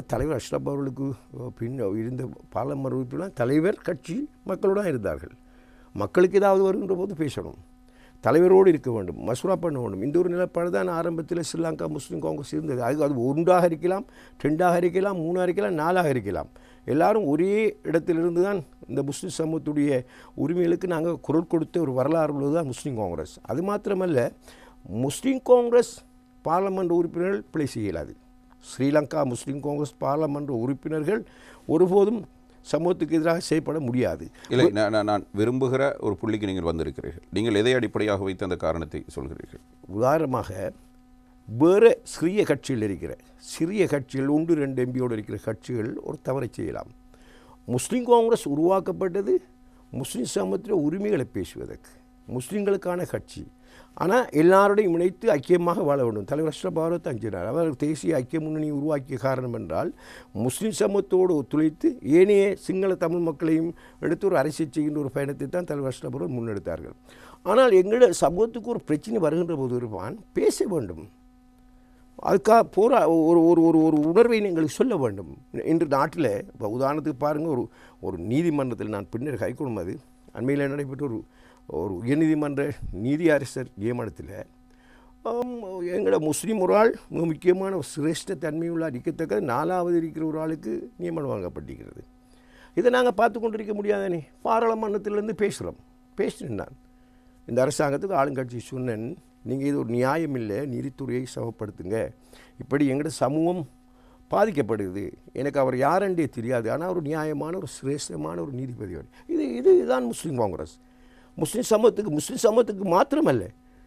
தலைவர் அஷ்ரப் அவர்களுக்கு பின் இருந்த பாராளுமன்ற உறுப்பினர் தலைவர் கட்சி மக்களுடன் இருந்தார்கள். மக்களுக்கு ஏதாவது வருகின்ற போது பேசணும். தலைவரோடு இருக்க வேண்டும் மசூரா பண்ண வேண்டும். இந்த ஒரு நிலைப்பாடு தான் ஆரம்பத்தில் ஸ்ரீலங்கா முஸ்லீம் காங்கிரஸ் இருந்தது. அது அது ஒன்றாக இருக்கலாம் ரெண்டாக இருக்கலாம் மூணாக இருக்கலாம் நாலாக இருக்கலாம். எல்லாரும் ஒரே இடத்திலிருந்து தான் இந்த முஸ்லீம் சமூகத்துடைய உரிமைகளுக்கு நாங்கள் குரல் கொடுத்த ஒரு வரலாறு உள்ளது தான் முஸ்லீம் காங்கிரஸ். அது மாத்திரமல்ல முஸ்லீம் காங்கிரஸ் பாராளுமன்ற உறுப்பினர்கள் பிழை செய்யலாது. ஸ்ரீலங்கா முஸ்லீம் காங்கிரஸ் பாராளுமன்ற உறுப்பினர்கள் ஒருபோதும் சமூகத்துக்கு எதிராக செயல்பட முடியாது. இல்லை நான் நான் நான் விரும்புகிற ஒரு புள்ளிக்கு நீங்கள் வந்திருக்கிறீர்கள். நீங்கள் எதை அடிப்படையாக வைத்து அந்த காரணத்தை சொல்கிறீர்கள்? உதாரணமாக வேறு சிறிய கட்சியில் இருக்கிற சிறிய கட்சிகள் ஒன்று ரெண்டு எம்பியோடு இருக்கிற கட்சிகள் ஒரு தவறை செய்யலாம். முஸ்லீம் காங்கிரஸ் உருவாக்கப்பட்டது முஸ்லீம் சமூகத்தில் உரிமைகளை பேசுவதற்கு முஸ்லீம்களுக்கான கட்சி ஆனால் எல்லாரோடையும் இணைத்து ஐக்கியமாக வாழ வேண்டும். தலைவர் அஷ்ரப் பாரத் அஞ்சினார். அவர் தேசிய ஐக்கிய முன்னணி உருவாக்கிய காரணம் என்றால் முஸ்லீம் சமூகத்தோடு ஒத்துழைத்து ஏனைய சிங்கள தமிழ் மக்களையும் எடுத்து ஒரு அரசியல் செய்கின்ற ஒரு பயணத்தை தான் தலைவர் அஷ்ரப் பாரத் முன்னெடுத்தார்கள். ஆனால் எங்களோட சமூகத்துக்கு ஒரு பிரச்சனை வருகின்ற போது இருப்பான் பேச வேண்டும். அதுக்காக போரா ஒரு ஒரு ஒரு ஒரு உணர்வை எங்களுக்கு சொல்ல வேண்டும். இன்று நாட்டில் இப்போ உதாரணத்துக்கு பாருங்கள் ஒரு ஒரு நீதிமன்றத்தில் நான் பின்னர் கைக்கொள்ளும் அது அண்மையில் நடைபெற்ற ஒரு ஒரு உயர்நீதிமன்ற நீதியரசர் நியமனத்தில் எங்களோட முஸ்லீம் ஒரு ஆள் மிக முக்கியமான ஒரு சிரேஷ்ட தன்மையுள்ள அறிக்கத்தக்க நாலாவது இருக்கிற ஒரு ஆளுக்கு நியமனம் வழங்கப்பட்டிருக்கிறது இதை நாங்கள் பார்த்து கொண்டிருக்க முடியாதானே? பாராளுமன்றத்திலேருந்து பேசுகிறோம் பேசினேன் நான். இந்த அரசாங்கத்துக்கு ஆளுங்கட்சி சொன்னேன். நீங்கள் இது ஒரு நியாயம் இல்லை நீதித்துறையை சமப்படுத்துங்க. இப்படி எங்களோட சமூகம் பாதிக்கப்படுது. எனக்கு அவர் யாருன்றே தெரியாது. ஆனால் ஒரு நியாயமான ஒரு சிரேஷ்டமான ஒரு நீதிபதி அவர். இது இது இதுதான் முஸ்லீம் காங்கிரஸ். முஸ்லீம் சமூகத்துக்கு முஸ்லீம் சமூகத்துக்கு மாத்திரமல்ல.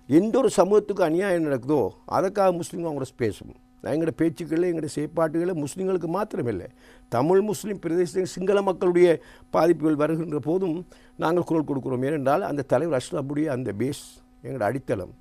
எந்த ஒரு சமூகத்துக்கு அநியாயம் நடக்குதோ அதற்காக முஸ்லீம் காங்கிரஸ் பேசும். எங்களோட பேச்சுக்களில் எங்களோட செயற்பாட்டுகளில் முஸ்லீம்களுக்கு மாத்திரமில்லை. தமிழ் முஸ்லீம் பிரதேசத்தில் சிங்கள மக்களுடைய பாதிப்புகள் வருகின்ற போதும் நாங்கள் குரல் கொடுக்குறோம். ஏனென்றால் அந்த தலைவர் அஷ்ரஃபுடைய அந்த பேஸ் எங்களோட அடித்தளம்.